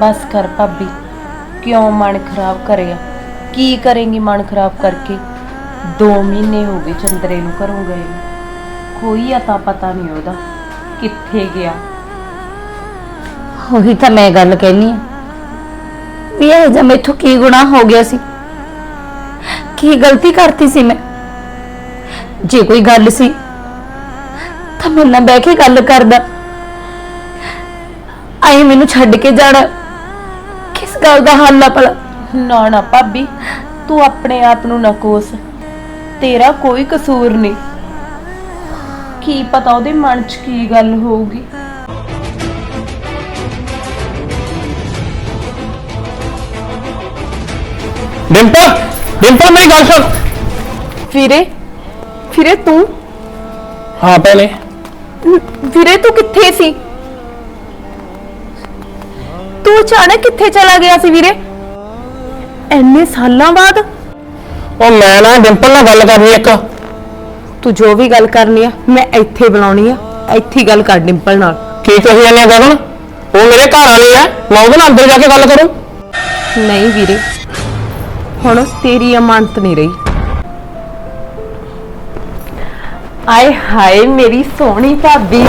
ਬਸ ਕਰ ਭਾਬੀ, ਕਿਉਂ ਮਨ ਖਰਾਬ ਕਰਿਆ? ਕੀ ਕਰੇਂਗੀ ਮਨ ਖਰਾਬ ਕਰਕੇ? 2 ਮਹੀਨੇ ਹੋ ਗਏ ਚੰਦਰੇ ਨੂੰ ਘਰੋਂ ਗਏ ਨੂੰ। ਕੋਈ ਅਤਾ ਪਤਾ ਨਹੀਂ ਉਹਦਾ, ਕਿੱਥੇ ਗਿਆ। ਉਹੀ ਤਾਂ ਮੈਂ ਗੱਲ ਕਹਿਨੀ ਆ। ਵੀ ਇਹ ਜਿਹਾ ਮੈਥੋਂ ਕੀ ਗੁਨਾਹ ਹੋ ਗਿਆ ਸੀ? ਕੀ ਗਲਤੀ ਕਰਤੀ ਸੀ ਮੈਂ? ਜੇ ਕੋਈ ਗੱਲ ਸੀ, ਤਾਂ ਮੇਰੇ ਨਾਲ ਬਹਿ ਕੇ ਗੱਲ ਕਰਦਾ। ਆਈ ਮੈਨੂੰ ਛੱਡ ਕੇ ਜਾਣਾ। ਕਿਸ ਗੱਲ ਦਾ ਹੱਲ ਆ ਭਲਾ? ਨਾ ਨਾ ਭਾਬੀ ਤੂੰ ਆਪਣੇ ਆਪ ਨੂੰ ਨਾ ਕੋਸ। ਤੇਰਾ ਕੋਈ ਕਸੂਰ ਨਹੀਂ। ਕੀ ਪਤਾ ਉਹਦੇ ਮਨ 'ਚ ਕੀ ਗੱਲ ਹੋਊਗੀ। ਡਿੰਪਲ ਡਿੰਪਲ ਮੇਰੀ ਗੱਲ ਸੁਣ। ਫਿਰੇ ਫਿਰੇ ਤੂੰ? ਹਾਂ ਪਹਿਲੇ ਵੀਰੇ ਤੂੰ ਕਿੱਥੇ ਸੀ? ਤੂੰ ਅਚਾਨਕ ਕਿੱਥੇ ਚਲਾ ਗਿਆ ਸੀ ਵੀਰੇ? ਐਨੇ ਸਾਲਾਂ ਬਾਅਦ? ਉਹ ਮੈਂ ਨਾ ਡਿੰਪਲ ਨਾਲ ਗੱਲ ਕਰਨੀ ਇੱਕ। ਤੂੰ ਜੋ ਵੀ ਗੱਲ ਕਰਨੀ ਆ ਮੈਂ ਇੱਥੇ ਬੁਲਾਉਣੀ ਆ। ਇੱਥੇ ਹੀ ਗੱਲ ਕਰ ਡਿੰਪਲ ਨਾਲ। ਕੀ ਕਹੀ ਜਾਂਦੇ ਆ ਗਗਨ? ਉਹ ਮੇਰੇ ਘਰ ਵਾਲੀ ਹੈ ਮੈਂ ਉਹਦੇ ਨਾਲ ਅੰਦਰ ਜਾ ਕੇ ਗੱਲ ਕਰੂੰ। ਨਹੀਂ ਵੀਰੇ ਹੁਣ ਤੇਰੀ ਅਮਾਨਤ ਨਹੀਂ ਰਹੀ। ਆਏ ਹਾਏ ਮੇਰੀ ਸੋਹਣੀ ਭਾਬੀ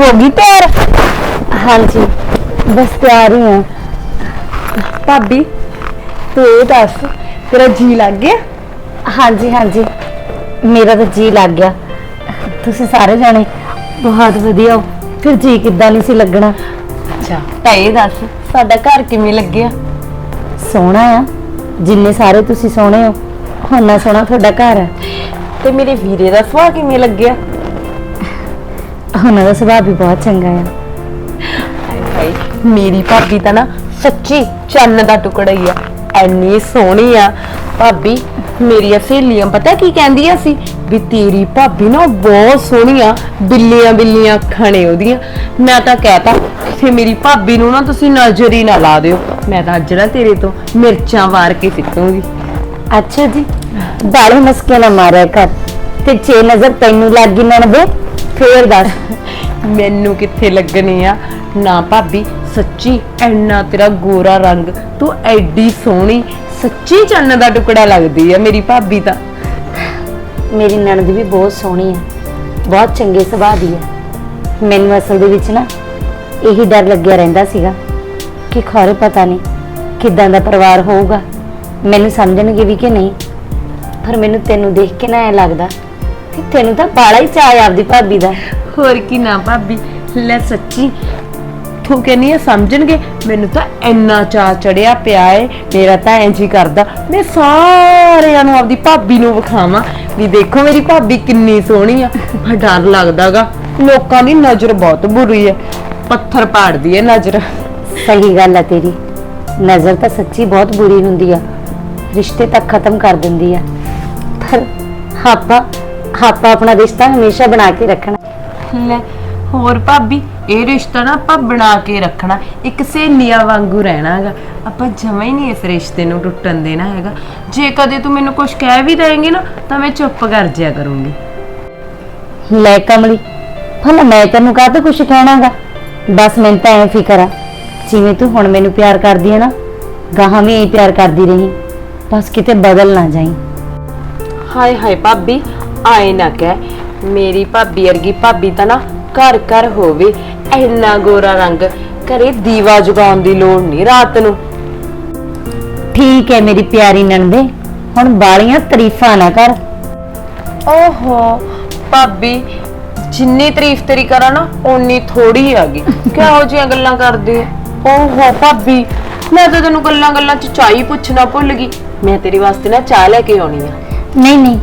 ਹੋ ਗਈ ਤਿਆਰ ਹਾਂਜੀ। ਬਸ ਤਿਆਰ ਹੀ ਹਾਂ। ਭਾਬੀ ਤੂੰ ਇਹ ਦੱਸ ਤੇਰਾ ਜੀ ਲੱਗ ਗਿਆ? ਹਾਂਜੀ ਹਾਂਜੀ। ਮੇਰਾ ਤਾਂ ਜੀ ਲੱਗ ਗਿਆ। ਤੁਸੀਂ ਸਾਰੇ ਜਾਣੇ ਬਹੁਤ ਵਧੀਆ ਹੋ। ਫਿਰ ਜੀ ਕਿੱਦਾਂ ਨਹੀਂ ਸੀ ਲੱਗਣਾ? ਅੱਛਾ। ਤਾਂ ਇਹ ਦੱਸ ਸਾਡਾ ਘਰ ਕਿਵੇਂ ਲੱਗਿਆ? ਸੋਹਣਾ ਆ। ਜਿੰਨੇ ਸਾਰੇ ਤੁਸੀਂ ਸੋਹਣੇ ਹੋ ਉਹਨਾਂ ਸੋਹਣਾ ਤੁਹਾਡਾ ਘਰ ਹੈ ਤੇ ਮੇਰੇ ਵੀਰੇ ਦਾ ਸੁਭਾਅ ਕਿਵੇਂ ਲੱਗਿਆ? ਉਹਨਾਂ ਦਾ ਸੁਭਾਅ ਵੀ ਬਹੁਤ ਚੰਗਾ ਆ। ਹਾਏ ਮੇਰੀ ਭਾਬੀ ਤਾਂ ਨਾ ਸੱਚੀ ਚੰਨ ਦਾ ਟੁਕੜਾ ਹੀ ਆ। ਐਨੀ ਸੋਹਣੀ ਆ। ਭਾਬੀ ਮੇਰੀਆਂ ਸਹੇਲੀਆਂ ਪਤਾ ਕੀ ਕਹਿੰਦੀਆਂ ਸੀ? ਵੀ ਤੇਰੀ ਭਾਬੀ ਨਾ ਬਹੁਤ ਸੋਹਣੀ ਆ। ਬਿੱਲੀਆਂ ਬਿੱਲੀਆਂ ਅੱਖਾਂ ਨੇ ਉਹਦੀਆਂ। ਮੈਂ ਤਾਂ ਕਹਿਤਾ ਕਿ ਮੇਰੀ ਭਾਬੀ ਨੂੰ ਨਾ ਤੁਸੀਂ ਨਜ਼ਰ ਹੀ ਨਾ ਲਾ ਦਿਓ। ਮੈਂ ਤਾਂ ਅੱਜ ਨਾ ਤੇਰੇ ਤੋਂ ਮਿਰਚਾਂ ਵਾਰ ਕੇ ਸਿੱਟੂਗੀ। ਅੱਛਾ ਜੀ ਬਾਲੇ ਮਸਕੇ ਨਾ ਮਾਰਿਆ ਕਰ। ਤੇ ਛੇ ਨਜ਼ਰ ਤੈਨੂੰ ਲੱਗ ਗਈ ਨਣਦੇ ਫੇਰ ਦੱਸ। ਮੈਨੂੰ ਕਿੱਥੇ ਲੱਗਣੀ ਆ? ਨਾ ਭਾਬੀ ਸੱਚੀ ਐਨਾ ਤੇਰਾ ਗੋਰਾ ਰੰਗ ਤੂੰ ਐਡੀ ਸੋਹਣੀ ਸੱਚੀ ਚੰਨ ਦਾ ਟੁਕੜਾ ਲੱਗਦੀ ਆ ਮੇਰੀ ਭਾਬੀ ਤਾਂ। ਮੇਰੀ ਨਣਦ ਵੀ ਬਹੁਤ ਸੋਹਣੀ ਹੈ ਬਹੁਤ ਚੰਗੇ ਸੁਭਾਅ ਦੀ ਹੈ ਮੈਨੂੰ ਅਸਲ ਦੇ ਵਿੱਚ ਨਾ ਇਹੀ ਡਰ ਲੱਗਿਆ ਰਹਿੰਦਾ ਸੀਗਾ ਕਿ ਖੌਰੇ ਪਤਾ ਨਹੀਂ ਕਿੱਦਾਂ ਦਾ ਪਰਿਵਾਰ ਹੋਊਗਾ। ਮੈਨੂੰ ਸਮਝਣਗੇ ਵੀ ਕਿ ਨਹੀਂ ਪਰ ਮੈਨੂੰ ਤੈਨੂੰ ਦੇਖ ਕੇ ਨਾ ਐ ਲੱਗਦਾ ਕਿ ਤੈਨੂੰ ਤਾਂ ਬਾਲਾ ਹੀ ਚਾਅ ਹੈ ਆਪਦੀ ਭਾਬੀ ਦਾ। ਹੋਰ ਕੀ ਨਾ ਭਾਬੀ ਲੈ ਸੱਚੀ ਤੂੰ ਕਹਿੰਨੀ ਆ ਸਮਝਣਗੇ? ਮੈਨੂੰ ਤਾਂ ਇੰਨਾ ਚਾ ਚੜਿਆ ਪਿਆ ਏ। ਮੇਰਾ ਤਾਂ ਇੰਜ ਹੀ ਕਰਦਾ ਮੈਂ ਸਾਰਿਆਂ ਨੂੰ ਆਪਦੀ ਭਾਬੀ ਨੂੰ ਵਿਖਾਵਾਂ ਵੀ ਦੇਖੋ ਮੇਰੀ ਭਾਬੀ ਕਿੰਨੀ ਸੋਹਣੀ ਆ। ਪਰ ਡਰ ਲੱਗਦਾਗਾ। ਲੋਕਾਂ ਦੀ ਨਜ਼ਰ ਬਹੁਤ ਬੁਰੀ ਹੈ ਪੱਥਰ ਪਾੜਦੀ ਹੈ ਨਜ਼ਰ। ਸਹੀ ਗੱਲ ਹੈ ਤੇਰੀ। ਨਜ਼ਰ ਤਾਂ ਸੱਚੀ ਬਹੁਤ ਬੁਰੀ ਹੁੰਦੀ ਆ। ਰਿਸ਼ਤੇ ਤੱਕ ਖਤਮ ਕਰ ਦਿੰਦੀ ਆ। ਪਰ ਆਪਾਂ ਆਪਾਂ ਆਪਣਾ ਰਿਸ਼ਤਾ ਹਮੇਸ਼ਾ ਬਣਾ ਕੇ ਰੱਖਣਾ। ਲੈ ਹੋਰ ਭਾਬੀ ਇਹ ਰਿਸ਼ਤਾ ਨਾ ਆਪਾਂ ਬਣਾ ਕੇ ਰੱਖਣਾ ਇੱਕ ਸਹੇਲੀਆਂ ਵਾਂਗੂ ਰਹਿਣਾ ਹੈਗਾ ਆਪਾਂ ਜਮਾਂ ਹੀ ਨਹੀਂ ਇਸ ਰਿਸ਼ਤੇ ਨੂੰ ਟੁੱਟਣ ਦੇਣਾ ਹੈਗਾ। ਜੇ ਕਦੇ ਤੂੰ ਮੈਨੂੰ ਕੁਝ ਕਹਿ ਵੀ ਦੇਂਗੀ ਨਾ ਤਾਂ ਮੈਂ ਚੁੱਪ ਕਰ ਜਿਆ ਕਰੂੰਗੀ। ਲੈ ਕਮਲੀ ਭਲਾ ਮੈਂ ਤੈਨੂੰ ਕਾਹਤੇ ਕੁਝ ਕਹਿਣਾਗਾ? ਬਸ ਮੈਨੂੰ ਤਾਂ ਐ ਫਿਕਰ ਆ ਜਿਵੇਂ ਤੂੰ ਹੁਣ ਮੈਨੂੰ ਪਿਆਰ ਕਰਦੀ ਹੈ ਨਾ ਗਾਹਾਂ ਵੀ ਐਂ ਪਿਆਰ ਕਰਦੀ ਰਹੀ ਬਸ ਕਿਤੇ ਬਦਲ ਨਾ ਜਾਈ। ਹਾਏ ਹਾਏ ਭਾਬੀ ਆਏ ਨਾ ਕਹਿ ਮੇਰੀ ਭਾਬੀ ਵਰਗੀ ਭਾਬੀ ਤਾਂ ਨਾ ਘਰ ਘਰ ਹੋਵੇ ਇੰਨਾ ਗੋਰਾ ਰੰਗ ਘਰੇ ਦੀਵਾ ਜਗਾਉਣ ਦੀ ਲੋੜ ਨਹੀਂ ਰਾਤ ਨੂੰ। ਠੀਕ ਹੈ ਮੇਰੀ ਪਿਆਰੀ ਨਣਦੇ ਹੁਣ ਬਾਲੀਆਂ ਤਾਰੀਫਾਂ ਨਾ ਕਰ। ਓਹੋ ਭਾਬੀ ਜਿੰਨੀ ਤਾਰੀਫ ਤੇਰੀ ਕਰਾਂ ਨਾ ਓਨੀ ਥੋੜੀ ਹੈਗੀ। ਕਿਹੋ ਜਿਹੀਆਂ ਗੱਲਾਂ ਕਰਦੀ ਹੈ? ਓਹੋ ਭਾਬੀ ਮੈਂ ਤਾਂ ਤੈਨੂੰ ਗੱਲਾਂ ਗੱਲਾਂ ਚ ਚਾਹ ਹੀ ਪੁੱਛਣਾ ਭੁੱਲ ਗਈ। ਮੈਂ ਤੇਰੇ ਵਾਸਤੇ ਨਾ ਚਾਹ ਲੈ ਕੇ ਆਉਣੀ ਆ। ਨਹੀਂ ਨਹੀਂ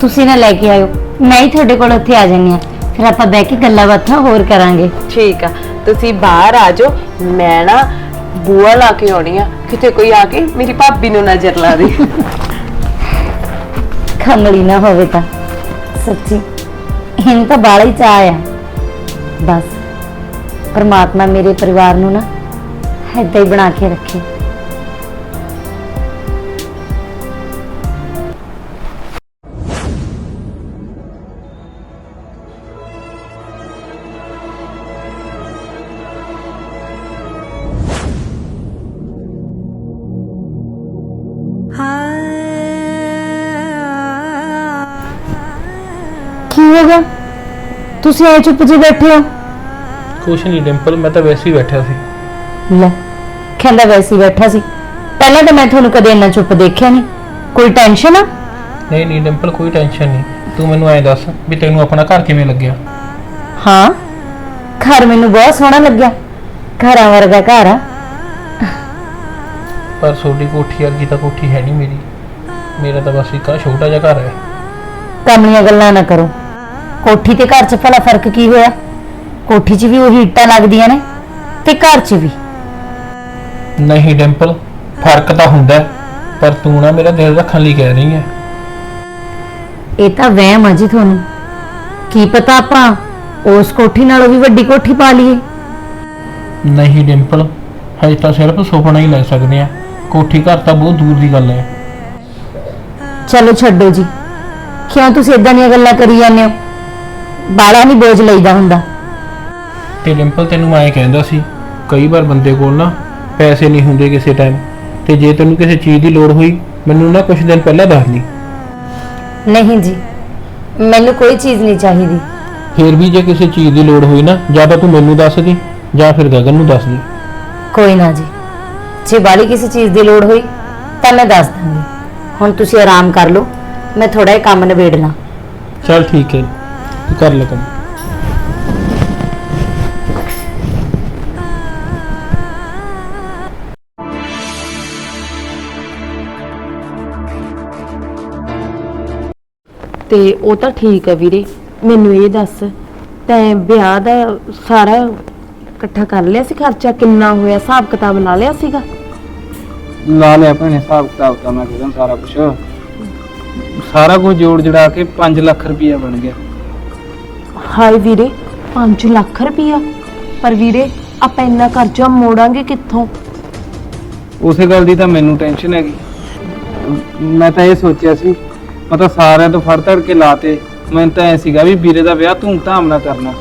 ਤੁਸੀਂ ਨਾ ਲੈ ਕੇ ਆਇਓ। ਮੈਂ ਹੀ ਤੁਹਾਡੇ ਕੋਲ ਉੱਥੇ ਆ ਜਾਂਦੀ ਆ ਫਿਰ ਆਪਾਂ ਬਹਿ ਕੇ ਗੱਲਾਂ ਬਾਤਾਂ ਹੋਰ ਕਰਾਂਗੇ। ਠੀਕ ਆ। ਤੁਸੀਂ ਬਾਹਰ ਆ ਜਾਓ। ਮੈਂ ਨਾ ਬੂਆ ਲਾ ਕੇ ਆਉਣੀ ਆ। ਕਿਤੇ ਕੋਈ ਆ ਕੇ ਮੇਰੀ ਭਾਬੀ ਨੂੰ ਨਜ਼ਰ ਲਾ ਦੇ। ਖੰਗਲੀ ਨਾ ਹੋਵੇ ਤਾਂ। ਸੱਚੀ ਇਹਨੂੰ ਤਾਂ ਬਾਲਾ ਹੀ ਚਾਹ ਆ। ਬਸ ਪਰਮਾਤਮਾ ਮੇਰੇ ਪਰਿਵਾਰ ਨੂੰ ਨਾ ਏਦਾਂ ਹੀ ਬਣਾ ਕੇ ਰੱਖੇ। ਤੁਸੀਂ ਐ ਚੁੱਪ ਜੀ ਬੈਠੇ ਹੋ? ਕੁਛ ਨਹੀਂ ਡਿੰਪਲ ਮੈਂ ਤਾਂ ਵੈਸੇ ਹੀ ਬੈਠਾ ਸੀ। ਲੈ ਕਹਿੰਦਾ ਵੈਸੇ ਹੀ ਬੈਠਾ ਸੀ। ਪਹਿਲਾਂ ਤਾਂ ਮੈਂ ਤੁਹਾਨੂੰ ਕਦੇ ਇੰਨਾ ਚੁੱਪ ਦੇਖਿਆ ਨਹੀਂ। ਕੋਈ ਟੈਨਸ਼ਨ ਆ? ਨਹੀਂ ਨਹੀਂ ਡਿੰਪਲ ਕੋਈ ਟੈਨਸ਼ਨ ਨਹੀਂ। ਤੂੰ ਮੈਨੂੰ ਐਂ ਦੱਸ ਵੀ ਤੈਨੂੰ ਆਪਣਾ ਘਰ ਕਿਵੇਂ ਲੱਗਿਆ? ਹਾਂ ਘਰ ਮੈਨੂੰ ਬਹੁਤ ਸੋਹਣਾ ਲੱਗਿਆ। ਘਰਾਂ ਵਰਗਾ ਘਰ ਆ। ਪਰ ਛੋਟੀ ਕੋਠੀ ਵਰਗੀ ਤਾਂ ਕੋਠੀ ਹੈ ਨਹੀਂ ਮੇਰੀ। ਮੇਰਾ ਤਾਂ ਬਸ ਇੱਕ ਆਹ ਛੋਟਾ ਜਿਹਾ ਘਰ ਹੈ। ਕਮਲੀਆਂ ਗੱਲਾਂ ਨਾ ਕਰੋ। ਕੋਠੀ ਤੇ ਘਰ 'ਚ ਭਲਾ ਫ਼ਰਕ ਕੀ ਹੋਇਆ? ਕੋਠੀ 'ਚ ਵੀ ਉਹੀ ਇੱਟਾਂ ਲੱਗਦੀਆਂ ਨੇ ਤੇ ਘਰ 'ਚ ਵੀ? ਨਹੀਂ ਡਿੰਪਲ ਫ਼ਰਕ ਤਾਂ ਹੁੰਦਾ ਹੈ, ਪਰ ਤੂੰ ਨਾ ਮੇਰਾ ਦਿਲ ਰੱਖਣ ਲਈ ਕਹਿ ਰਹੀ ਹੈ। ਇਹ ਤਾਂ ਵਹਿਮ ਆ ਜੀ ਤੁਹਾਨੂੰ। ਕੀ ਪਤਾ ਆਪਾਂ ਉਸ ਕੋਠੀ ਨਾਲੋਂ ਵੀ ਵੱਡੀ ਕੋਠੀ ਪਾ ਲਈਏ? ਨਹੀਂ ਡਿੰਪਲ ਹਜੇ ਤਾਂ ਸਿਰਫ ਸੁਪਨਾ ਹੀ ਲੈ ਸਕਦੇ ਆ ਕੋਠੀ ਘਰ ਤਾਂ ਬਹੁਤ ਦੂਰ ਦੀ ਗੱਲ ਹੈ। ਚਲੋ ਛੱਡੋ ਜੀ। ਕਿਉਂ ਤੁਸੀਂ ਇਦਾਂ ਦੀਆਂ ਗੱਲਾਂ ਕਰੀ ਜਾਂਦੇ ਹੋ? ਬਾਲਾ ਨਹੀਂ ਬੋਝ ਲਈਦਾ ਹੁੰਦਾ। ਤੇ ਡਿੰਪਲ ਤੈਨੂੰ ਮੈਂ ਕਹਿੰਦਾ ਸੀ ਕਈ ਵਾਰ ਬੰਦੇ ਕੋਲ ਨਾ ਪੈਸੇ ਨਹੀਂ ਹੁੰਦੇ ਕਿਸੇ ਟਾਈਮ ਤੇ ਜੇ ਤੈਨੂੰ ਕਿਸੇ ਚੀਜ਼ ਦੀ ਲੋੜ ਹੋਈ ਮੈਨੂੰ ਨਾ ਕੁਝ ਦਿਨ ਪਹਿਲਾਂ ਦੱਸ ਦੀ। ਨਹੀਂ ਜੀ ਮੈਨੂੰ ਕੋਈ ਚੀਜ਼ ਨਹੀਂ ਚਾਹੀਦੀ। ਫਿਰ ਵੀ ਜੇ ਕਿਸੇ ਚੀਜ਼ ਦੀ ਲੋੜ ਹੋਈ ਨਾ ਜਾਂ ਤਾਂ ਤੂੰ ਮੈਨੂੰ ਦੱਸ ਦੀ ਜਾਂ ਫਿਰ ਗਗਨ ਨੂੰ ਦੱਸ ਦੀ। ਕੋਈ ਨਾ ਜੀ ਜੇ ਬਾਲੀ ਕਿਸੇ ਚੀਜ਼ ਦੀ ਲੋੜ ਹੋਈ ਤਾਂ ਮੈਂ ਦੱਸ ਦਾਂਗੀ ਹੁਣ ਤੁਸੀਂ ਆਰਾਮ ਕਰ ਲਓ ਮੈਂ ਥੋੜਾ ਜਿਹਾ ਕੰਮ ਨਿਬੇੜ ਲਾਂ। ਚੱਲ ਠੀਕ ਹੈ। ਕਰ ਲੈ ਕੰਮ। ਤੇ ਉਹ ਤਾਂ ਠੀਕ ਹੈ ਵੀਰੇ ਮੈਨੂੰ ਇਹ ਦੱਸ ਤੈਂ ਵਿਆਹ ਦਾ ਸਾਰਾ ਇਕੱਠਾ ਕਰ ਲਿਆ ਸੀ ਖਰਚਾ? ਕਿੰਨਾ ਹੋਇਆ? ਹਿਸਾਬ ਕਿਤਾਬ ਲਾ ਲਿਆ ਸੀਗਾ? ਲਾ ਲਿਆ ਭੈਣੇ ਹਿਸਾਬ ਕਿਤਾਬ ਤਾਂ ਮੈਂ ਕਿਹਾ ਸਾਰਾ ਕੁਝ ਸਾਰਾ ਕੁਝ ਜੋੜ ਜੜਾ ਕੇ 5 ਲੱਖ ਰੁਪਇਆ ਬਣ ਗਿਆ। ਹਾਏ ਵੀਰੇ 5 ਲੱਖ ਰੁਪਇਆ ਪਰ ਵੀਰੇ ਆਪਾਂ ਇੰਨਾ ਕਰਜ਼ਾ ਮੋੜਾਂਗੇ ਕਿੱਥੋਂ? ਉਸੇ ਗੱਲ ਦੀ ਤਾਂ ਮੈਨੂੰ ਟੈਨਸ਼ਨ ਹੈਗੀ। ਮੈਂ ਤਾਂ ਇਹ ਸੋਚਿਆ ਸੀ ਮੈਂ ਤਾਂ ਸਾਰਿਆਂ ਤੋਂ ਫੜ ਤੜ ਕੇ ਲਾਤੇ। ਮੈਨੂੰ ਤਾਂ ਐ ਸੀਗਾ ਵੀ ਵੀਰੇ ਦਾ ਵਿਆਹ ਧੂਮ ਧਾਮ ਨਾਲ ਕਰਨਾ।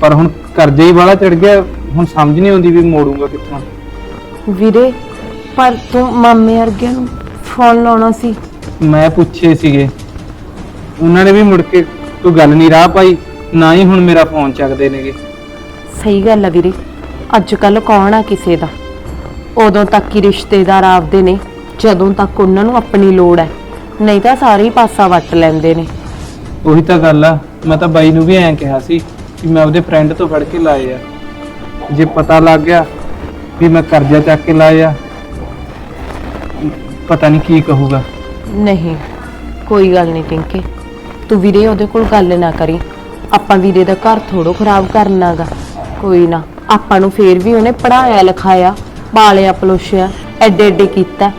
ਪਰ ਹੁਣ ਕਰਜ਼ਾ ਹੀ ਵਾਲਾ ਚੜ ਗਿਆ ਹੁਣ ਸਮਝ ਨਹੀਂ ਆਉਂਦੀ ਵੀ ਮੋੜੂੰਗਾ ਕਿੱਥੋਂ। ਵੀਰੇ ਪਰ ਤੂੰ ਮਾਮੇ ਵਰਗਿਆਂ ਨੂੰ ਫੋਨ ਲਾਉਣਾ ਸੀ। ਮੈਂ ਪੁੱਛੇ ਸੀਗੇ। ਉਹਨਾਂ ਨੇ ਵੀ ਮੁੜ ਕੇ ਕੋਈ ਗੱਲ ਨਹੀਂ ਰਾਹ ਪਾਈ। ਨਾ ਹੀ ਹੁਣ ਮੇਰਾ ਫੋਨ ਚੱਕਦੇ ਨੇਗੇ। ਸਹੀ ਗੱਲ ਆ ਵੀਰੇ। ਅੱਜ ਕੱਲ ਕੌਣ ਆ ਕਿਸੇ ਦਾ? ਉਦੋਂ ਤੱਕ ਹੀ ਰਿਸ਼ਤੇਦਾਰ ਆਪਦੇ ਨੇ ਜਦੋਂ ਤੱਕ ਉਹਨਾਂ ਨੂੰ ਆਪਣੀ ਲੋੜ ਹੈ। ਨਹੀਂ ਤਾਂ ਸਾਰੇ ਹੀ ਪਾਸਾ ਵੱਟ ਲੈਂਦੇ ਨੇ। ਉਹੀ ਤਾਂ ਗੱਲ ਆ ਮੈਂ ਤਾਂ ਬਾਈ ਨੂੰ ਵੀ ਐਂ ਕਿਹਾ ਸੀ ਕਿ ਮੈਂ ਉਹਦੇ ਫਰੈਂਡ ਤੋਂ ਫੜ ਕੇ ਲਾਏ ਆ। ਜੇ ਪਤਾ ਲੱਗ ਗਿਆ ਵੀ ਮੈਂ ਕਰਜ਼ਾ ਚੱਕ ਕੇ ਲਾਏ ਆ ਪਤਾ ਨਹੀਂ ਕੀ ਕਹੂਗਾ। ਨਹੀਂ ਕੋਈ ਗੱਲ ਨਹੀਂ ਟਿੰਕੇ। ਤੂੰ ਵੀਰੇ ਉਹਦੇ ਕੋਲ ਗੱਲ ਨਾ ਕਰੀ। ਆਪਾਂ ਵੀਰੇ ਦਾ ਘਰ ਥੋੜੋ ਖਰਾਬ ਕਰਨਾਗਾ। ਕੋਈ ਨਾ ਆਪਾਂ ਨੂੰ ਫੇਰ ਵੀ ਉਹਨੇ ਪੜਾਇਆ ਲਿਖਾਇਆ ਪਾਲਿਆ ਪਲੋਸ਼ਿਆ ਐਡੇ ਐਡੇ ਕੀਤਾ।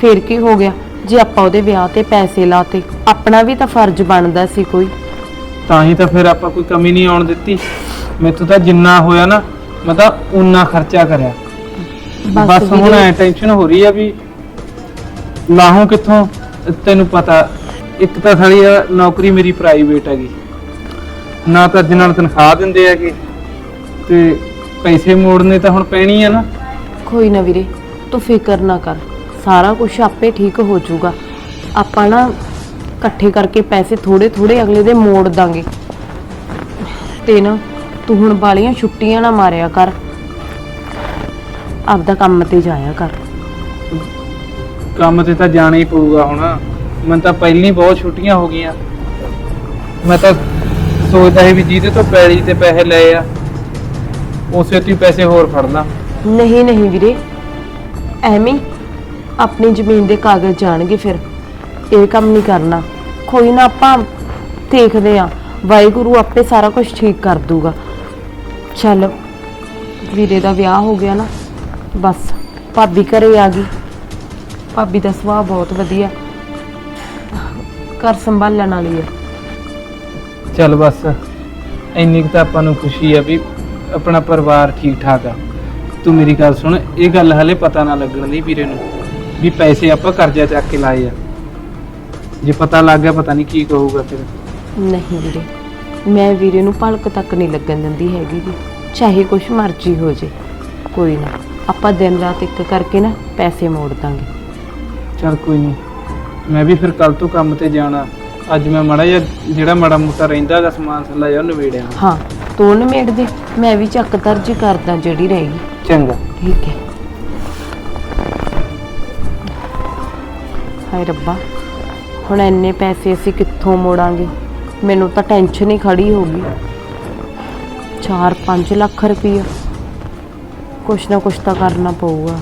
ਫੇਰ ਕੀ ਹੋ ਗਿਆ? ਜੇ ਆਪਾਂ ਉਹਦੇ ਵਿਆਹ ਤੇ ਪੈਸੇ ਲਾਤੇ ਆਪਣਾ ਵੀ ਤਾਂ ਫਰਜ਼ ਬਣਦਾ ਸੀ ਕੋਈ। ਤਾਂ ਹੀ ਤਾਂ ਫਿਰ ਆਪਾਂ ਕੋਈ ਕਮੀ ਨਹੀਂ ਆਉਣ ਦਿੱਤੀ। ਮੈਥੋਂ ਤਾਂ ਜਿੰਨਾ ਹੋਇਆ ਨਾ ਮੈਂ ਤਾਂ ਉਨਾ ਖਰਚਾ ਕਰਿਆ। ਬਸ ਹੁਣ ਐ ਟੈਨਸ਼ਨ ਹੋ ਰਹੀ ਆ ਵੀ ਲਾਹੋਂ ਕਿੱਥੋਂ? ਤੈਨੂੰ ਪਤਾ ਇੱਕ ਤਾਂ ਸਾਲੀ ਨੌਕਰੀ ਮੇਰੀ ਪ੍ਰਾਈਵੇਟ ਹੈਗੀ। ਨਾ ਤਾਂ ਅੱਜ ਨਾਲ ਤਨਖਾਹ ਦਿੰਦੇ ਹੈਗੇ। ਤੇ ਪੈਸੇ ਮੋੜਨੇ ਤਾਂ ਹੁਣ ਪੈਣੀ ਆ ਨਾ। ਕੋਈ ਨਾ ਵੀਰੇ ਤੂੰ ਫਿਕਰ ਨਾ ਕਰ। ਸਾਰਾ ਕੁਝ ਆਪੇ ਠੀਕ ਹੋ ਜਾਊਗਾ। ਆਪਾਂ ਨਾ ਇਕੱਠੇ ਕਰਕੇ ਪੈਸੇ ਥੋੜੇ ਥੋੜੇ ਅਗਲੇ ਦੇ ਮੋੜ ਦਾਂਗੇ। ਤੇ ਨਾ ਤੂੰ ਹੁਣ ਬਾਲੀਆਂ ਛੁੱਟੀਆਂ ਨਾ ਮਾਰਿਆ ਕਰ। ਆਪਦਾ ਕੰਮ ਤੇ ਜਾਇਆ ਕਰ। ਕੰਮ ਤੇ ਤਾਂ ਜਾਣਾ ਹੀ ਪਊਗਾ ਹੁਣ। ਮੈਨੂੰ ਤਾਂ ਪਹਿਲਾਂ ਹੀ ਬਹੁਤ ਛੁੱਟੀਆਂ ਹੋ ਗਈਆਂ। ਮੈਂ ਤਾਂ ਸੋਚਦਾ ਸੀ ਵੀ ਜਿਹਦੇ ਤੋਂ ਪੈਲੀ ਤੇ ਪੈਸੇ ਲਏ ਆ, ਉਸੇ ਤੋਂ ਹੀ ਪੈਸੇ ਹੋਰ ਫੜ ਨਹੀਂ ਨਹੀਂ ਵੀਰੇ। ਐਵੇਂ ਆਪਣੀ ਜ਼ਮੀਨ ਦੇ ਕਾਗਜ਼ ਜਾਣਗੇ ਫਿਰ। ਇਹ ਕੰਮ ਨਹੀਂ ਕਰਨਾ। ਕੋਈ ਨਾ ਆਪਾਂ ਦੇਖਦੇ ਆ ਵਾਹਿਗੁਰੂ ਆਪੇ ਸਾਰਾ ਕੁਝ ਠੀਕ ਕਰ ਦੂਗਾ ਚੱਲ, ਵੀਰੇ ਦਾ ਵਿਆਹ ਹੋ ਗਿਆ ਨਾ। ਬਸ, ਭਾਬੀ ਘਰੇ ਆ ਗਈ। ਭਾਬੀ ਦਾ ਸੁਭਾਅ ਬਹੁਤ ਵਧੀਆ। ਘਰ ਸੰਭਾਲਣ ਵਾਲੀ ਹੈ। ਚੱਲ ਬਸ ਇੰਨੀ ਕੁ ਤਾਂ ਆਪਾਂ ਨੂੰ ਖੁਸ਼ੀ ਆ ਵੀ ਆਪਣਾ ਪਰਿਵਾਰ ਠੀਕ ਠਾਕ ਆ। ਤੂੰ ਮੇਰੀ ਗੱਲ ਸੁਣ ਇਹ ਗੱਲ ਹਲੇ ਪਤਾ ਨਾ ਲੱਗਣ ਦੀ ਵੀਰੇ ਨੂੰ ਵੀ ਪੈਸੇ ਆਪਾਂ ਕਰਜ਼ਾ ਚੱਕ ਕੇ ਲਾਏ ਆ। ਜੇ ਪਤਾ ਲੱਗ ਗਿਆ ਪਤਾ ਨਹੀਂ ਕੀ ਕਹੂਗਾ ਫਿਰ। ਨਹੀਂ ਵੀਰੇ ਮੈਂ ਵੀਰੇ ਨੂੰ ਭਲਕ ਤੱਕ ਨਹੀਂ ਲੱਗਣ ਦਿੰਦੀ ਹੈਗੀ ਗੀ। ਚਾਹੇ ਕੁਛ ਮਰਜ਼ੀ ਹੋ ਜੇ। ਕੋਈ ਨਾ ਆਪਾਂ ਦਿਨ ਰਾਤ ਇੱਕ ਕਰਕੇ ਨਾ ਪੈਸੇ ਮੋੜ ਦਾਂਗੇ। ਚੱਲ ਕੋਈ ਨਹੀਂ ਮੈਂ ਵੀ ਫਿਰ ਕੱਲ ਤੋਂ ਕੰਮ ਤੇ ਜਾਣਾ। ਅੱਜ ਮੈਂ ਮੜਾ ਜਿਹੜਾ ਮਾੜਾ ਮੋਟਾ ਰਹਿੰਦਾ ਹੈਗਾ ਸਮਾਨ ਸਮਲਾ ਜਾ ਨਵੇੜਿਆ ਹਾਂ ਤੂੰ ਨਿਮੇੜ ਦੇ ਮੈਂ ਵੀ ਚੱਕ ਦਰਜ ਕਰਦਾ ਜਿਹੜੀ ਰਹੇਗੀ ਚੰਗਾ। ਠੀਕ ਹੈ। ਹਾਏ ਰੱਬਾ ਹੁਣ ਇੰਨੇ ਪੈਸੇ ਅਸੀਂ ਕਿੱਥੋਂ ਮੋੜਾਂਗੇ? ਮੈਨੂੰ ਤਾਂ ਟੈਨਸ਼ਨ ਹੀ ਖੜੀ ਹੋ ਗਈ। 4-5 ਲੱਖ ਰੁਪਈਆ। ਕੁਛ ਨਾ ਕੁਛ ਤਾਂ ਕਰਨਾ ਪਊਗਾ।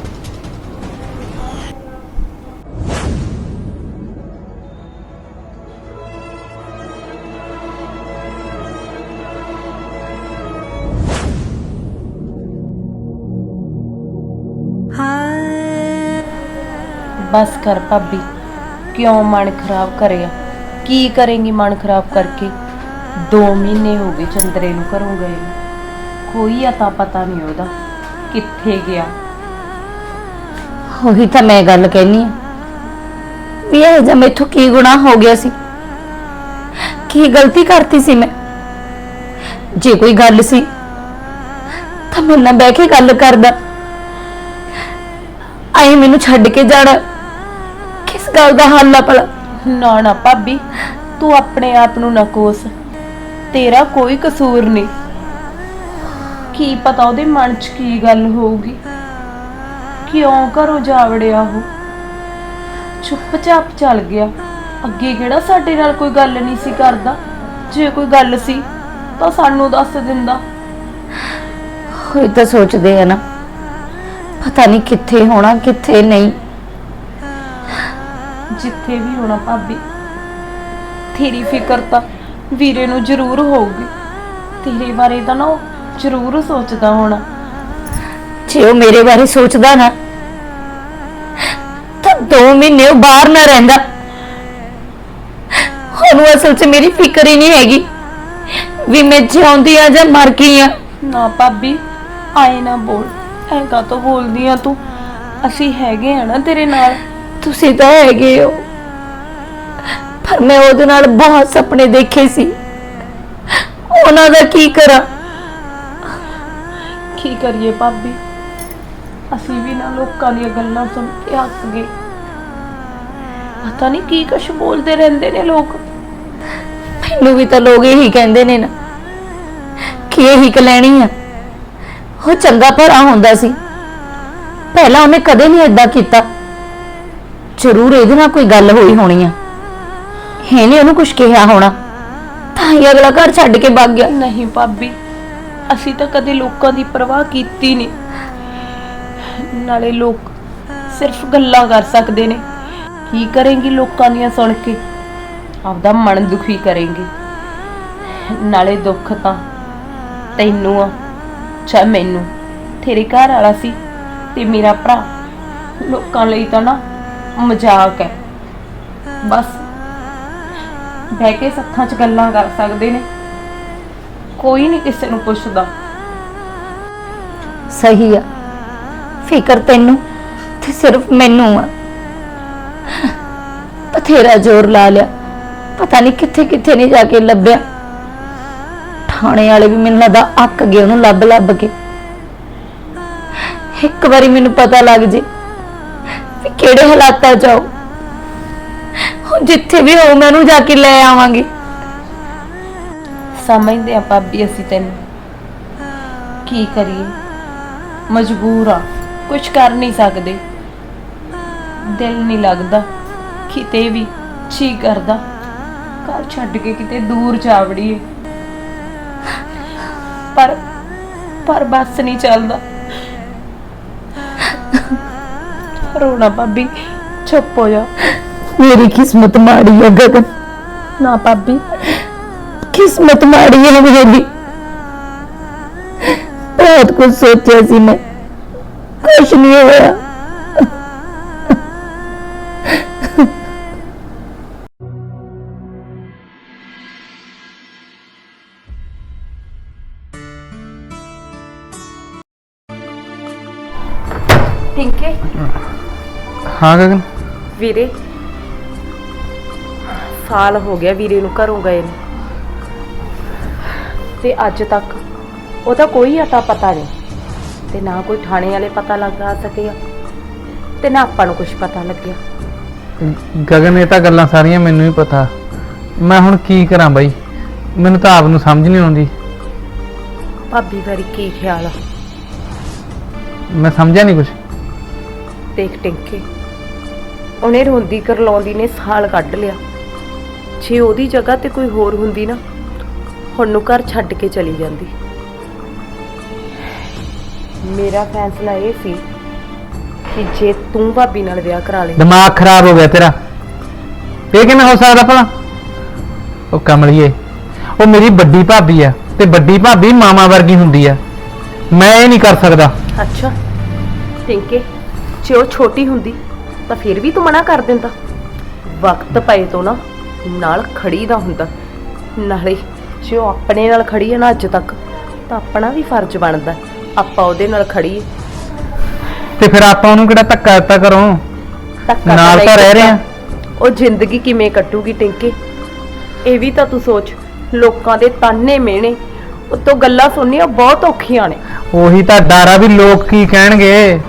ਬਸ ਕਰ ਭਾਬੀ, ਕਿਉਂ ਮਨ ਖਰਾਬ ਕਰਿਆ? ਕੀ ਕਰੇਂਗੀ ਮਨ ਖਰਾਬ ਕਰਕੇ? 2 ਮਹੀਨੇ ਹੋ ਗਏ ਚੰਦਰੇ ਨੂੰ ਘਰੋਂ ਗਏ ਨੂੰ। ਕੋਈ ਅਤਾ ਪਤਾ ਨਹੀਂ ਉਹਦਾ, ਕਿੱਥੇ ਗਿਆ। ਉਹੀ ਤਾਂ ਮੈਂ ਗੱਲ ਕਹਿਨੀ ਆ। ਵੀ ਇਹ ਜਿਹਾ ਮੈਥੋਂ ਕੀ ਗੁਨਾਹ ਹੋ ਗਿਆ ਸੀ? ਕੀ ਗਲਤੀ ਕਰਤੀ ਸੀ ਮੈਂ? ਜੇ ਕੋਈ ਗੱਲ ਸੀ, ਤਾਂ ਮੇਰੇ ਨਾਲ ਬਹਿ ਕੇ ਗੱਲ ਕਰਦਾ। ਆਈ ਮੈਨੂੰ ਛੱਡ ਕੇ ਜਾਣਾ। ਗੱਲ ਦਾ ਹੱਲ ਆ ਭਲਾ। ਨਾ ਨਾ ਭਾਬੀ ਤੂੰ ਆਪਣੇ ਆਪ ਨੂੰ ਨਾ ਕੋਸ। ਤੇਰਾ ਕੋਈ ਕਸੂਰ ਨਹੀਂ। ਕੀ ਪਤਾ ਉਹਦੇ ਮਨ 'ਚ ਕੀ ਗੱਲ ਹੋਊਗੀ। ਕਿਉਂ ਘਰੋਂ ਜਾ ਵੜਿਆ ਉਹ? ਚੁੱਪਚਾਪ ਚੱਲ ਗਿਆ। ਅੱਗੇ ਕਿਹੜਾ ਸਾਡੇ ਨਾਲ ਕੋਈ ਗੱਲ ਨਹੀਂ ਸੀ ਕਰਦਾ। ਜੇ ਕੋਈ ਗੱਲ ਸੀ ਤਾਂ ਸਾਨੂੰ ਦੱਸ ਦਿੰਦਾ। ਹੋਈ ਤਾਂ ਸੋਚਦੇ ਆ ਨਾ। ਪਤਾ ਨਹੀਂ ਕਿੱਥੇ ਹੋਣਾ ਕਿੱਥੇ ਨਹੀਂ। ਜਿੱਥੇ ਵੀ ਹੋਣਾ ਭਾਬੀ। ਤੇਰੀ ਫਿਕਰ ਤਾਂ ਵੀਰੇ ਨੂੰ ਜ਼ਰੂਰ ਹੋਊਗੀ। ਤੇਰੇ ਬਾਰੇ ਤਾਂ ਨਾ ਉਹ ਜ਼ਰੂਰ ਸੋਚਦਾ ਹੋਣਾ। ਜੇ ਉਹ ਮੇਰੇ ਬਾਰੇ ਸੋਚਦਾ ਨਾ, ਤਾਂ 2 ਮਹੀਨੇ ਉਹ ਬਾਹਰ ਨਾ ਰਹਿੰਦਾ। ਉਹਨੂੰ ਅਸਲ 'ਚ ਮੇਰੀ ਫਿਕਰ ਹੀ ਨਹੀਂ ਹੈਗੀ ਵੀ ਮੈਂ ਜਿਉਂਦੀ ਆ ਜਾਂ ਮਰ ਗਈ ਆ ਨਾ ਭਾਬੀ, ਆਏ ਨਾ ਬੋਲ। ਐਂ ਕਾਤੋਂ ਬੋਲਦੀ ਆ ਤੂੰ। ਅਸੀਂ ਹੈਗੇ ਆ ਨਾ ਤੇਰੇ ਨਾਲ। ਤੁਸੀਂ ਤਾਂ ਹੈਗੇ ਹੋ। ਪਰ ਮੈਂ ਉਹਦੇ ਨਾਲ ਬਹੁਤ ਸੁਪਨੇ ਦੇਖੇ ਸੀ। ਉਹਨਾਂ ਦਾ ਕੀ ਕਰਾਂ? ਕੀ ਕਰੀਏ ਭਾਬੀ? ਅਸੀਂ ਵੀ ਨਾ ਲੋਕਾਂ ਦੀਆਂ ਗੱਲਾਂ ਸੁਣ ਕੇ ਹੱਸ ਗਏ। ਪਤਾ ਨਹੀਂ ਕੀ ਕੁਛ ਬੋਲਦੇ ਰਹਿੰਦੇ ਨੇ ਲੋਕ। ਮੈਨੂੰ ਵੀ ਤਾਂ ਲੋਕ ਇਹੀ ਕਹਿੰਦੇ ਨੇ ਨਾ ਕਿ ਇਹੀ ਕਲੈਣੀ ਆ। ਉਹ ਚੰਗਾ ਭਰਾ ਹੁੰਦਾ ਸੀ। ਪਹਿਲਾਂ ਉਹਨੇ ਕਦੇ ਨਹੀਂ ਏਦਾਂ ਕੀਤਾ। ਜ਼ਰੂਰ ਇਹਦੇ ਨਾਲ ਕੋਈ ਗੱਲ ਹੋਈ ਹੋਣੀ ਆ। ਇਹਨੇ ਉਹਨੂੰ ਕੁਝ ਕਿਹਾ ਹੋਣਾ। ਤਾਂ ਹੀ ਅਗਲਾ ਘਰ ਛੱਡ ਕੇ ਭੱਗ ਗਿਆ। ਨਹੀਂ ਭਾਬੀ, ਅਸੀਂ ਤਾਂ ਕਦੇ ਲੋਕਾਂ ਦੀ ਪਰਵਾਹ ਕੀਤੀ ਨਹੀਂ। ਨਾਲੇ ਲੋਕ ਸਿਰਫ ਗੱਲਾਂ ਕਰ ਸਕਦੇ ਨੇ। ਕੀ ਕਰੇਂਗੀ ਲੋਕਾਂ ਦੀਆਂ ਸੁਣ ਕੇ? ਆਪਦਾ ਮਨ ਦੁਖੀ ਕਰੇਂਗੀ। ਨਾਲੇ ਦੁੱਖ ਤਾਂ ਤੈਨੂੰ ਆ, ਚਾਹੇ ਮੈਨੂੰ। ਤੇਰੇ ਘਰ ਵਾਲਾ ਸੀ ਤੇ ਮੇਰਾ ਭਰਾ। ਲੋਕਾਂ ਲਈ ਤਾਂ ਨਾ ਮਜ਼ਾਕ ਹੈ। ਬਸ। ਬਹਿ ਕੇ ਸੱਥਾਂ 'ਚ ਗੱਲਾਂ ਕਰ ਸਕਦੇ ਨੇ। ਕੋਈ ਨਹੀਂ ਕਿਸੇ ਨੂੰ ਪੁੱਛਦਾ। ਸਹੀ ਆ। ਫਿਕਰ ਤੈਨੂੰ ਤੇ ਸਿਰਫ ਮੈਨੂੰ ਆ। ਬਥੇਰਾ ਜ਼ੋਰ ਲਾ ਲਿਆ। ਪਤਾ ਨਹੀਂ ਕਿੱਥੇ ਕਿੱਥੇ ਨਹੀਂ ਜਾ ਕੇ ਲੱਭਿਆ। ਥਾਣੇ ਵਾਲੇ ਵੀ ਮੈਨੂੰ ਲੱਗਦਾ ਅੱਕ ਗਏ, ਉਹਨੂੰ ਲੱਭ ਲੱਭ ਕੇ। ਇੱਕ ਵਾਰੀ ਮੈਨੂੰ ਪਤਾ ਲੱਗ ਜੇ ਕਿਹੜੇ ਹਾਲਾਤਾਂ ਜਾਓ ਆ ਜਿੱਥੇ ਵੀ ਹੋ ਮੈਂ ਉਹਨੂੰ ਜਾ ਕੇ ਲੈ ਆਵਾਂਗੀ। ਸਮਝਦੇ ਆ ਭਾਬੀ ਅਸੀਂ ਤੈਨੂੰ। ਕੀ ਕਰੀਏ? ਮਜਬੂਰ ਆ। ਕੁਝ ਕਰ ਨਹੀਂ ਸਕਦੇ। ਦਿਲ ਨਹੀਂ ਲੱਗਦਾ। ਕਿਤੇ ਵੀ ਜੀ ਕਰਦਾ। ਘਰ ਛੱਡ ਕੇ ਕਿਤੇ ਦੂਰ ਜਾ ਵੜੀਏ। ਪਰ ਪਰ ਬਸ ਨਹੀਂ ਚੱਲਦਾ। ਰੋਣਾ ਭਾਬੀ ਚੁੱਪ ਹੋ ਜਾ ਮੇਰੀ ਕਿਸਮਤ ਮਾੜੀ ਹੈ ਗਗਨ ਨਾ ਭਾਬੀ ਕਿਸਮਤ ਮਾੜੀ ਹੈ ਮੇਰੀ ਬਹੁਤ ਕੁਝ ਸੋਚਿਆ ਸੀ ਮੈਂ ਕੁਝ ਨਹੀਂ ਹੋਇਆ ਹਾਂ ਗਗਨ ਵੀਰੇ ਸਾਲ ਹੋ ਗਿਆ ਵੀਰੇ ਨੂੰ ਘਰੋਂ ਗਏ ਨੂੰ। ਤੇ ਅੱਜ ਤੱਕ ਉਹਦਾ ਕੋਈ ਅਤਾ ਪਤਾ ਨਹੀਂ। ਤੇ ਨਾ ਕੋਈ ਥਾਣੇ ਵਾਲੇ ਪਤਾ ਲਗਾ ਸਕਿਆ ਤੇ ਨਾ ਆਪਾਂ ਨੂੰ ਕੁਝ ਪਤਾ ਲੱਗਿਆ। ਗਗਨ ਇਹ ਤਾਂ ਗੱਲਾਂ ਸਾਰੀਆਂ ਮੈਨੂੰ ਹੀ ਪਤਾ। ਮੈਂ ਹੁਣ ਕੀ ਕਰਾਂ ਬਾਈ? ਮੈਨੂੰ ਤਾਂ ਆਪ ਨੂੰ ਸਮਝ ਨਹੀਂ ਆਉਂਦੀ। ਭਾਬੀ ਬਾਰੇ ਕੀ ਖਿਆਲ ਆ? ਮੈਂ ਸਮਝਿਆ ਨਹੀਂ ਕੁਝ ਦੇਖ ਟਿੰਕੇ ਉਹਨੇ ਰੋਂਦੀ ਕਰਲਾਉਂਦੀ ਨੇ ਸਾਲ ਕੱਢ ਲਿਆ। ਜੇ ਉਹਦੀ ਜਗ੍ਹਾ ਤੇ ਕੋਈ ਹੋਰ ਹੁੰਦੀ ਨਾ ਹੁਣ ਨੂੰ ਘਰ ਛੱਡ ਕੇ ਚਲੀ ਜਾਂਦੀ। ਮੇਰਾ ਫੈਸਲਾ ਇਹ ਸੀ ਕਿ ਜੇ ਤੂੰ ਭਾਬੀ ਨਾਲ ਵਿਆਹ ਕਰਾ ਲੈ ਦਿਮਾਗ ਖਰਾਬ ਹੋ ਗਿਆ ਤੇਰਾ। ਇਹ ਕਿਵੇਂ ਹੋ ਸਕਦਾ ਭਲਾ? ਉਹ ਕਮਲੀਏ ਉਹ ਮੇਰੀ ਵੱਡੀ ਭਾਬੀ ਆ ਤੇ ਵੱਡੀ ਭਾਬੀ ਮਾਮਾ ਵਰਗੀ ਹੁੰਦੀ ਆ। ਮੈਂ ਇਹ ਨਹੀਂ ਕਰ ਸਕਦਾ। ਅੱਛਾ ਟਿੰਕੇ ਜੇ ਉਹ ਛੋਟੀ ਹੁੰਦੀ ਤਾਂ ਫਿਰ ਵੀ ਤੂੰ ਮਨਾ ਕਰ ਦਿੰਦਾ। ਵਕਤ ਪਏ ਤੋਂ ਨਾ ਨਾਲ ਖੜੀ ਦਾ ਹੁੰਦਾ। ਨਾਲੇ ਜੇ ਉਹ ਆਪਣੇ ਨਾਲ ਖੜੀ ਹੈ ਨਾ ਅੱਜ ਤੱਕ ਤਾਂ ਆਪਣਾ ਵੀ ਫਰਜ਼ ਬਣਦਾ। ਆਪਾਂ ਉਹਦੇ ਨਾਲ ਖੜੀਏ। ਤੇ ਫਿਰ ਆਪਾਂ ਉਹਨੂੰ ਕਿਹੜਾ ਧੱਕਾ ਦਿੱਤਾ ਕਰੋ ਧੱਕਾ ਨਾਲ ਤਾਂ ਰਹਿ ਰਹੇ। ਆ। ਉਹ ਜ਼ਿੰਦਗੀ ਕਿਵੇਂ ਕੱਟੂਗੀ ਟਿੰਕੇ? ਇਹ ਵੀ ਤਾਂ ਤੂੰ ਸੋਚ ਲੋਕਾਂ ਦੇ ਤਾਨੇ ਮਿਹਣੇ ਉਤੋਂ ਗੱਲਾਂ ਸੁਣਨੀਆਂ ਬਹੁਤ ਔਖੀਆਂ ਨੇ। ਉਹੀ ਤਾਂ ਡਰ ਆ ਵੀ ਲੋਕ ਕੀ ਕਹਿਣਗੇ।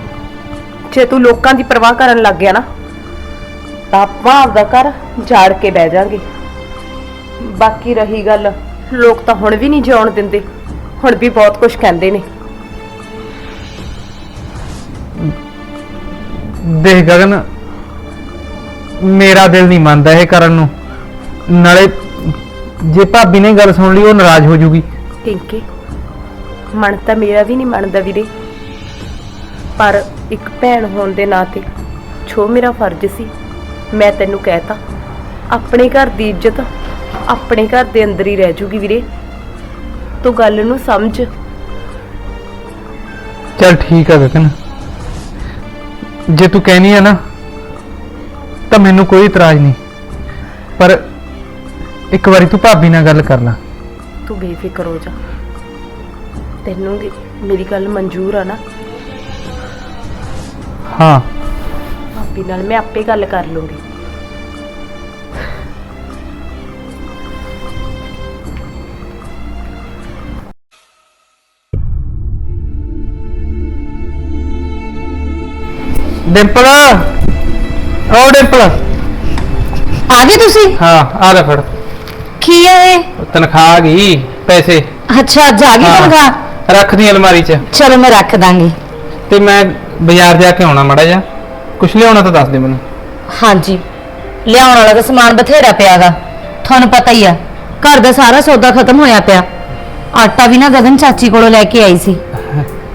ਜੇ ਤੂੰ ਲੋਕਾਂ ਦੀ ਪਰਵਾਹ ਕਰਨ ਲੱਗ ਗਿਆ ਨਾ ਤਾਂ ਆਪਾਂ ਆਪਦਾ ਘਰ ਝਾੜ ਕੇ ਬਹਿ ਜਾਾਂਗੇ। ਬਾਕੀ ਰਹੀ ਗੱਲ ਲੋਕ ਤਾਂ ਹੁਣ ਵੀ ਨਹੀਂ ਜਿਉਣ ਦਿੰਦੇ ਹੁਣ ਵੀ ਬਹੁਤ ਕੁਝ ਕਹਿੰਦੇ ਨੇ। ਦੇਖ ਗਗਨ ਮੇਰਾ ਦਿਲ ਨਹੀਂ ਮੰਨਦਾ ਇਹ ਕਰਨ ਨੂੰ। ਨਾਲੇ ਜੇ ਭਾਬੀ ਨੇ ਗੱਲ ਸੁਣ ਲਈ ਉਹ ਨਾਰਾਜ਼ ਹੋ ਜੂਗੀ। ਟਿੰਕੇ ਮਨ ਤਾਂ ਮੇਰਾ ਵੀ ਨਹੀਂ ਮੰਨਦਾ ਵੀਰੇ। ਪਰ ਇੱਕ ਭੈਣ ਹੋਣ ਦੇ ਨਾਤੇ ਛੋ ਮੇਰਾ ਫਰਜ਼ ਸੀ। ਮੈਂ ਤੈਨੂੰ ਕਹਿਤਾ ਆਪਣੇ ਘਰ ਦੀ ਇੱਜ਼ਤ ਆਪਣੇ ਘਰ ਦੇ ਅੰਦਰ ਹੀ ਰਹਿ ਜੂਗੀ ਵੀਰੇ। ਤੂੰ ਗੱਲ ਨੂੰ ਸਮਝ। ਚਲ ਠੀਕ ਆ ਗਗਨ। ਜੇ ਤੂੰ ਕਹਿਨੀ ਆ ਨਾ ਤਾਂ ਮੈਨੂੰ ਕੋਈ ਇਤਰਾਜ਼ ਨਹੀਂ। ਪਰ ਇੱਕ ਵਾਰੀ ਤੂੰ ਭਾਬੀ ਨਾਲ ਗੱਲ ਕਰ ਲੈ। ਤੂੰ ਬੇਫਿਕਰ ਹੋ ਜਾ। ਤੈਨੂੰ ਮੇਰੀ ਗੱਲ ਮਨਜ਼ੂਰ ਆ ਨਾ। ਹਾਂ। ਭਾਬੀ ਨਾਲ ਮੈਂ ਆਪੇ ਗੱਲ ਕਰ ਲੂੰਗੀ। ਡਿੰਪਲ। ਓ ਡਿੰਪਲ। ਆ ਗਏ ਤੁਸੀਂ? ਹਾਂ ਆ ਲੈ ਫੜ। ਕੀ ਹੈ ਇਹ? ਤਨਖਾਹ ਆ ਗਈ ਪੈਸੇ। ਅੱਛਾ ਅੱਜ ਆ ਗਈ ਹਾਂ। ਤਨਖਾਹ? ਰੱਖ ਦੀ ਅਲਮਾਰੀ 'ਚ। ਚਲੋ ਮੈਂ ਰੱਖ ਦਾਂਗੀ। ਤੇ ਮੈਂ ਬਾਜ਼ਾਰ ਜਾ ਕੇ ਆਉਣਾ ਮੜਾ ਜਾ ਕੁਛ ਲਿਆਉਣਾ ਤਾਂ ਦੱਸ ਦੇ ਮੈਨੂੰ। ਹਾਂਜੀ। ਲਿਆਉਣ ਵਾਲਾ ਤਾਂ ਸਮਾਨ ਬਥੇਰਾ ਪਿਆਗਾ। ਤੁਹਾਨੂੰ ਪਤਾ ਹੀ ਆ ਘਰ ਦਾ ਸਾਰਾ ਸੌਦਾ ਖਤਮ ਹੋਇਆ ਪਿਆ। ਆਟਾ ਵੀ ਨਾ ਗਗਨ ਚਾਚੀ ਕੋਲੋਂ ਲੈ ਕੇ ਆਈ ਸੀ।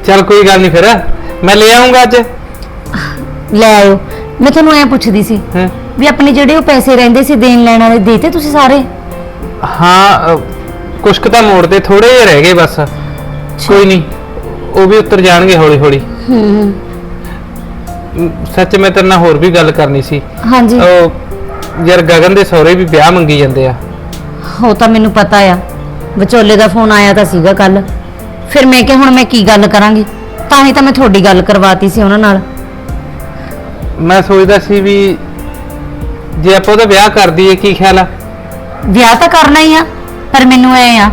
ਚੱਲ ਕੋਈ ਗੱਲ ਨਹੀਂ ਫਿਰ ਮੈਂ ਲੈ ਆਉਂਗਾ ਅੱਜ। ਲੈ ਆਇਓ। ਮੈਂ ਤੁਹਾਨੂੰ ਐ ਪੁੱਛਦੀ ਸੀ ਹੈਂ? ਵੀ ਆਪਣੇ ਜਿਹੜੇ ਉਹ ਪੈਸੇ ਰਹਿੰਦੇ ਸੀ ਦੇਣ ਲੈਣ ਵਾਲੇ ਦੇਤੇ ਤੁਸੀਂ ਸਾਰੇ? ਹਾਂ ਅ, ਕੁਛ ਕੁ ਤਾਂ ਮੋੜ ਤੇ ਥੋੜੇ ਜਿਹੇ ਰਹਿ ਗਏ ਬਸ। ਕੋਈ ਨਹੀਂ ਉਹ ਵੀ ਉੱਤਰ ਜਾਣਗੇ ਹੌਲੀ ਹੌਲੀ ਹੂੰ। ਸੱਚ ਮੈਂ ਤੇਰੇ ਨਾਲ ਹੋਰ ਵੀ ਗੱਲ ਕਰਨੀ ਸੀ। ਹਾਂਜੀ। ਉਹ ਯਾਰ ਗਗਨ ਦੇ ਸਹੁਰੇ ਵੀ ਵਿਆਹ ਮੰਗੀ ਜਾਂਦੇ ਆ। ਉਹ ਤਾਂ ਮੈਨੂੰ ਪਤਾ ਆ। ਵਿਚੋਲੇ ਦਾ ਫੋਨ ਆਇਆ ਤਾਂ ਸੀਗਾ ਕੱਲ। ਫਿਰ ਮੈਂ ਕਿਹਾ ਹੁਣ ਮੈਂ ਕੀ ਗੱਲ ਕਰਾਂਗੀ? ਤਾਂ ਹੀ ਤਾਂ ਮੈਂ ਤੁਹਾਡੀ ਗੱਲ ਕਰਵਾਤੀ ਸੀ ਉਹਨਾਂ ਨਾਲ। ਮੈਂ ਸੋਚਦਾ ਸੀ ਵੀ ਜੇ ਆਪਾਂ ਉਹਦਾ ਵਿਆਹ ਕਰ ਦਈਏ ਕੀ ਖਿਆਲ ਆ? ਵਿਆਹ ਤਾਂ ਕਰਨਾ ਹੀ ਆ ਪਰ ਮੈਨੂੰ ਐ ਆ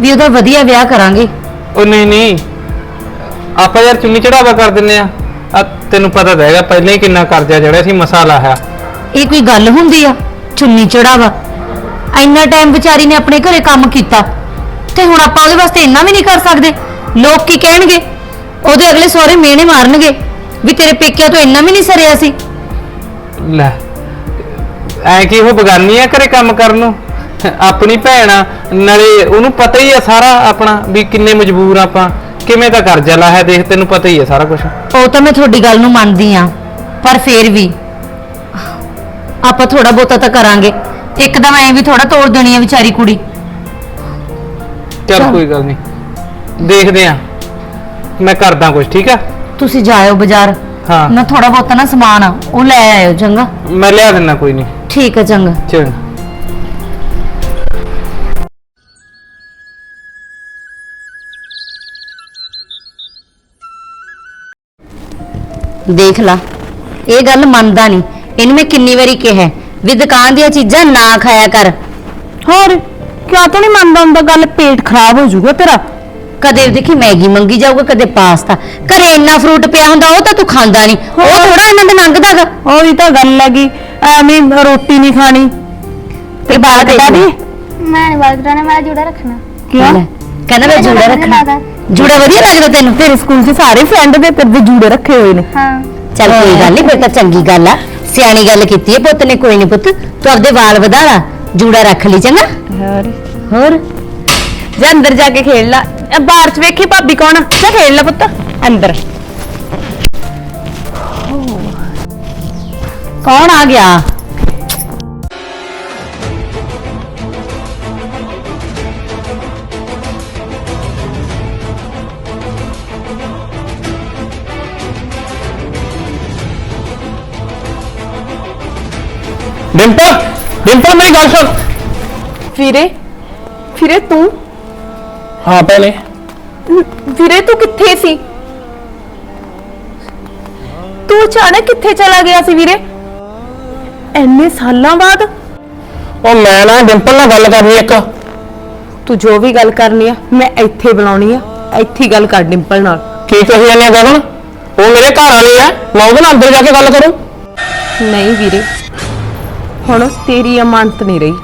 ਵੀ ਉਹਦਾ ਵਧੀਆ ਵਿਆਹ ਕਰਾਂਗੇ। ਉਹ ਨਹੀਂ ਨਹੀਂ। ਆਪਾਂ ਯਾਰ ਚੁੰਨੀ ਚੜਾਵਾ ਕਰ ਦਿੰਨੇ ਆ ਆ। ਤੈਨੂੰ ਪਤਾ ਤਾਂ ਹੈਗਾ ਪਹਿਲਾਂ ਹੀ ਕਿੰਨਾ ਕਰਜ਼ਾ ਚੜਿਆ ਸੀ ਮਸਾਲਾ ਹੈ। ਇਹ ਕੋਈ ਗੱਲ ਹੁੰਦੀ ਆ? ਚੁੰਨੀ ਚੜਾਵਾ। ਇੰਨਾ ਟਾਈਮ ਵਿਚਾਰੀ ਨੇ ਆਪਣੇ ਘਰੇ ਕੰਮ ਕੀਤਾ। ਤੇ ਹੁਣ ਆਪਾਂ ਉਹਦੇ ਵਾਸਤੇ ਇੰਨਾ ਵੀ ਨਹੀਂ ਕਰ ਸਕਦੇ। ਲੋਕ ਕੀ ਕਹਿਣਗੇ? ਉਹਦੇ ਅਗਲੇ ਸਹੁਰੇ ਮਿਹਣੇ ਮਾਰਨਗੇ ਵੀ ਤੇਰੇ ਪੇਕਿਆਂ ਤੋਂ ਇੰਨਾ ਵੀ ਨਹੀਂ ਸਰਿਆ ਸੀ। ਲੈ ਐ ਕੀ ਉਹ ਬਗਾਨੀ ਆ ਘਰੇ ਕੰਮ ਕਰਨ ਨੂੰ? ਆਪਣੀ ਭੈਣ ਆ ਨਾਲੇ ਉਹਨੂੰ ਪਤਾ ਹੀ ਆ ਸਾਰਾ ਆਪਣਾ ਵੀ ਕਿੰਨੇ ਮਜਬੂਰ ਆਪਾਂ। ਕਿਵੇਂ ਤਾਂ ਕਰਜ਼ਾ ਲਾਇਆ ਦੇਖ ਤੈਨੂੰ ਪਤਾ ਹੀ ਆ ਸਾਰਾ ਕੁਝ ਉਹ ਤਾਂ ਮੈਂ ਤੁਹਾਡੀ ਗੱਲ ਨੂੰ ਮੰਨਦੀ ਆ ਪਰ ਫੇਰ ਵੀ ਆਪਾਂ ਥੋੜਾ ਬਹੁਤਾ ਤਾਂ ਕਰਾਂਗੇ। ਇੱਕਦਮ ਐ ਵੀ ਥੋੜਾ ਤੋੜ ਦੇਣੀ ਆ ਵਿਚਾਰੀ ਕੁੜੀ। ਚੱਲ ਚੱਲ। ਕੋਈ ਗੱਲ ਨਹੀਂ। ਦੇਖਦੇ ਆ ਮੈਂ ਕਰਦਾ ਕੁਝ ਠੀਕ ਆ? ਤੁਸੀਂ ਜਾਇਓ ਬਾਜ਼ਾਰ। ਹਾਂ। ਮੈਂ ਥੋੜਾ ਬਹੁਤਾ ਨਾ ਸਮਾਨ ਆ ਉਹ ਲੈ ਆਇਓ ਚੰਗਾ? ਮੈਂ ਲਿਆ ਦਿੰਦਾ ਕੋਈ ਨਹੀਂ। ਠੀਕ ਹੈ ਚੰਗਾ। ਚੰਗਾ। ਦੇਖ ਲਾ। ਇਹ ਗੱਲ ਮੰਨਦਾ ਨਹੀਂ। ਇਹਨੂੰ ਮੈਂ ਕਿੰਨੀ ਵਾਰੀ ਕਿਹਾ ਵੀ ਦੁਕਾਨ ਦੀਆਂ ਚੀਜ਼ਾਂ ਨਾ ਖਾਇਆ ਕਰ। ਹੋਰ ਕਿਉਂ ਤਾਂ ਨਹੀਂ ਮੰਨਦਾ ਹੁੰਦਾ ਗੱਲ ਪੇਟ ਖਰਾਬ ਹੋ ਜਾਊਗਾ ਤੇਰਾ? ਕਦੇ ਦੇਖੀ ਮੈਗੀ ਮੰਗੀ ਜਾਊਗਾ ਕਦੇ ਪਾਸਤਾ। ਘਰੇ ਇੰਨਾ ਫਰੂਟ ਪਿਆ ਹੁੰਦਾ ਉਹ ਤਾਂ ਤੂੰ ਖਾਂਦਾ ਨਹੀਂ। ਉਹ ਥੋੜਾ ਇਹਨਾਂ ਦੇ ਲੰਘਦਾਗਾ ਉਹੀ ਤਾਂ ਗੱਲ ਹੈਗੀ ਐਵੇਂ ਰੋਟੀ ਨਹੀਂ ਖਾਣੀ। ਤੇ ਬਾਲ ਕਟਾ ਦੇ ਮੈਂ ਨਹੀਂ ਬਾਲ ਕਟਾਉਣੇ ਮੈਂ ਜੂੜਾ ਰੱਖਣਾ। ਕਿਉਂ? ਕਹਿੰਦਾ ਮੈਂ ਜੂੜਾ ਰੱਖਣਾ। ਜੂੜਾ ਵਧੀਆ ਲੱਗਦਾ ਤੈਨੂੰ? ਤੇਰੇ ਸਕੂਲ 'ਚ ਸਾਰੇ ਫਰੈਂਡ ਦੇ ਤੇਰੇ ਦੇ ਜੂੜੇ ਰੱਖੇ ਹੋਏ ਨੇ। ਹਾਂ। ਚੱਲ ਕੋਈ ਗੱਲ ਨਹੀਂ ਫਿਰ ਤਾਂ ਚੰਗੀ ਗੱਲ ਆ। ਸਿਆਣੀ ਗੱਲ ਕੀਤੀ ਹੈ ਪੁੱਤ ਨੇ ਕੋਈ ਨਹੀਂ ਪੁੱਤ ਤੂੰ ਆਪਦੇ ਵਾਲ ਵਧਾ ਲਾ ਜੂੜਾ ਰੱਖ ਲਈ ਚੰਗਾ। ਹੋਰ? ਹੋਰ? ਜਾ ਅੰਦਰ ਜਾ ਕੇ ਖੇਡ ਲੈ। ਅ, ਬਾਹਰ 'ਚ ਵੇਖੀ ਭਾਬੀ ਕੌਣ ਆ? ਜਾ ਖੇਡ ਲੈ ਪੁੱਤ ਅੰਦਰ। ਕੌਣ ਆ ਗਿਆ? ਡਿੰਪਲ ਡਿੰਪਲ ਮੇਰੀ ਗੱਲ ਸੁਣ। ਵੀਰੇ ਵੀਰੇ ਤੂੰ? ਹਾਂ ਭੈਣੇ। ਵੀਰੇ ਤੂੰ ਕਿੱਥੇ ਸੀ? ਤੂੰ ਅਚਾਨਕ ਕਿੱਥੇ ਚਲਾ ਗਿਆ ਸੀ ਵੀਰੇ? ਐਨੇ ਸਾਲਾਂ ਬਾਅਦ? ਉਹ ਮੈਂ ਨਾ ਡਿੰਪਲ ਨਾਲ ਗੱਲ ਕਰਨੀ ਇੱਕ। ਤੂੰ ਜੋ ਵੀ ਗੱਲ ਕਰਨੀ ਆ ਮੈਂ ਇੱਥੇ ਬੁਲਾਉਣੀ ਆ। ਇੱਥੇ ਹੀ ਗੱਲ ਕਰ ਡਿੰਪਲ ਨਾਲ। ਕੀ ਕਹੀ ਜਾਂਦੇ ਆ ਗਗਨ? ਉਹ ਮੇਰੇ ਘਰ ਵਾਲੀ ਆ ਮੈਂ ਉਹਦੇ ਨਾਲ ਅੰਦਰ ਜਾ ਕੇ ਗੱਲ ਕਰੂੰ। ਨਹੀਂ ਵੀਰੇ ਹੁਣ ਤੇਰੀ ਅਮਾਨਤ ਨਹੀਂ ਰਹੀ।